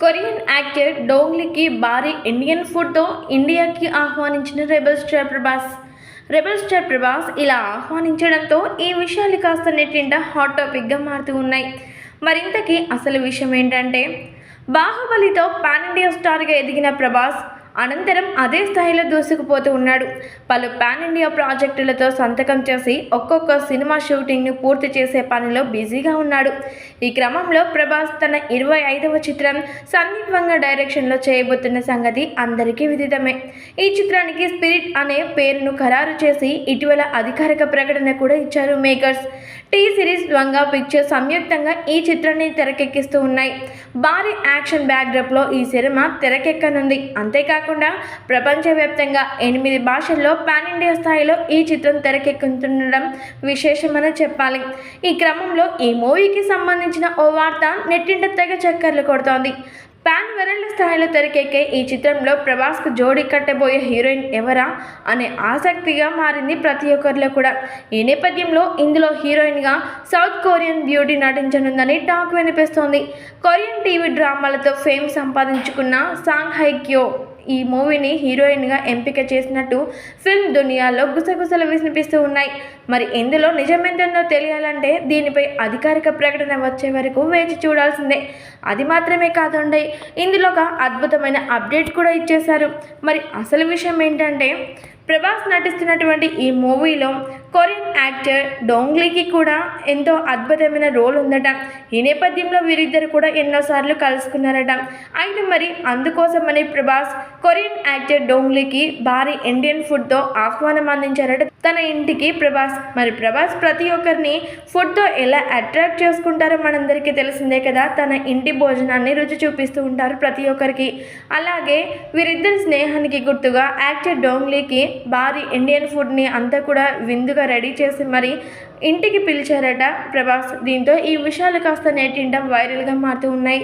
Korean actor డోంగ్లీకి భారీ Indian ఫుడ్తో ఇండియాకి ఆహ్వానించిన rebel star Prabhas. Rebel star Prabhas ఇలా ఆహ్వానించడంతో ఈ విషయాలు కాస్త నెట్టింట హాట్ టాపిక్గా మారుతూ ఉన్నాయి. మరింతకీ అసలు విషయం ఏంటంటే బాహుబలితో పాన్ ఇండియా స్టార్గా ఎదిగిన ప్రభాస్ అనంతరం అదే స్థాయిలో దూసుకుపోతూ ఉన్నాడు. పలు పాన్ ఇండియా ప్రాజెక్టులతో సంతకం చేసి ఒక్కొక్క సినిమా షూటింగ్ను పూర్తి చేసే పనిలో బిజీగా ఉన్నాడు. ఈ క్రమంలో ప్రభాస్ తన ఇరవై ఐదవ చిత్రం సందీపంగా డైరెక్షన్లో చేయబోతున్న సంగతి అందరికీ విదితమే. ఈ చిత్రానికి స్పిరిట్ అనే పేరును ఖరారు చేసి ఇటీవల అధికారిక ప్రకటన కూడా ఇచ్చారు makers. T series Vanga pictures సంయుక్తంగా ఈ చిత్రాన్ని తెరకెక్కిస్తూ ఉన్నాయి. భారీ యాక్షన్ బ్యాక్డ్రాప్లో ఈ సినిమా తెరకెక్కనుంది. అంతేకాక కాకుండా ప్రపంచవ్యాప్తంగా ఎనిమిది భాషల్లో పాన్ ఇండియా స్థాయిలో ఈ చిత్రం తెరకెక్కుతుండడం విశేషమని చెప్పాలి. ఈ క్రమంలో ఈ మూవీకి సంబంధించిన ఓ వార్త నెట్టింట తెగ చక్కర్లు కొడుతోంది. పాన్ వరల్డ్ స్థాయిలో తెరకెక్కే ఈ చిత్రంలో ప్రభాస్కు జోడి కట్టబోయే హీరోయిన్ ఎవరా అనే ఆసక్తిగా మారింది ప్రతి ఒక్కరిలో కూడా. ఈ నేపథ్యంలో ఇందులో హీరోయిన్గా సౌత్ కొరియన్ బ్యూటీ నటించనుందని టాక్ వినిపిస్తోంది. కొరియన్ టీవీ డ్రామాలతో ఫేమ్ సంపాదించుకున్న సాంగ్ హైక్యో ఈ మూవీని హీరోయిన్గా ఎంపిక చేసినట్టు ఫిల్మ్ దునియాలో గుసగుసలు వినిపిస్తూ ఉన్నాయి. మరి ఇందులో నిజమేంటో తెలియాలంటే దీనిపై అధికారిక ప్రకటన వచ్చే వరకు వేచి చూడాల్సిందే. అది మాత్రమే కాదండి ఇందులో ఒక అద్భుతమైన అప్డేట్ కూడా ఇచ్చేశారు. మరి అసలు విషయం ఏంటంటే ప్రభాస్ నటిస్తున్నటువంటి ఈ మూవీలో కొరియన్ యాక్టర్ డోంగ్లీకి కూడా ఎంతో అద్భుతమైన రోల్ ఉందట. ఈ నేపథ్యంలో వీరిద్దరు కూడా ఎన్నోసార్లు కలుసుకున్నారట. అయితే మరి అందుకోసమని ప్రభాస్ కొరియన్ యాక్టర్ డోంగ్లీకి భారీ ఇండియన్ ఫుడ్తో ఆహ్వానం అందించారట తన ఇంటికి ప్రభాస్ మరి ప్రభాస్ ప్రతి ఒక్కరిని ఫుడ్తో ఎలా అట్రాక్ట్ చేసుకుంటారో మనందరికీ తెలిసిందే కదా. తన ఇంటి భోజనాన్ని రుచి చూపిస్తూ ఉంటారు ప్రతి ఒక్కరికి. అలాగే వీరిద్దరి స్నేహానికి గుర్తుగా యాక్టర్ డోంగ్లీకి భారీ ఇండియన్ ఫుడ్ని అంతా కూడా విందుగా రెడీ చేసి మరి ఇంటికి పిలిచారట ప్రభాస్. దీంతో ఈ విషయాలు కాస్త నేటిండం వైరల్గా మారుతూ ఉన్నాయి.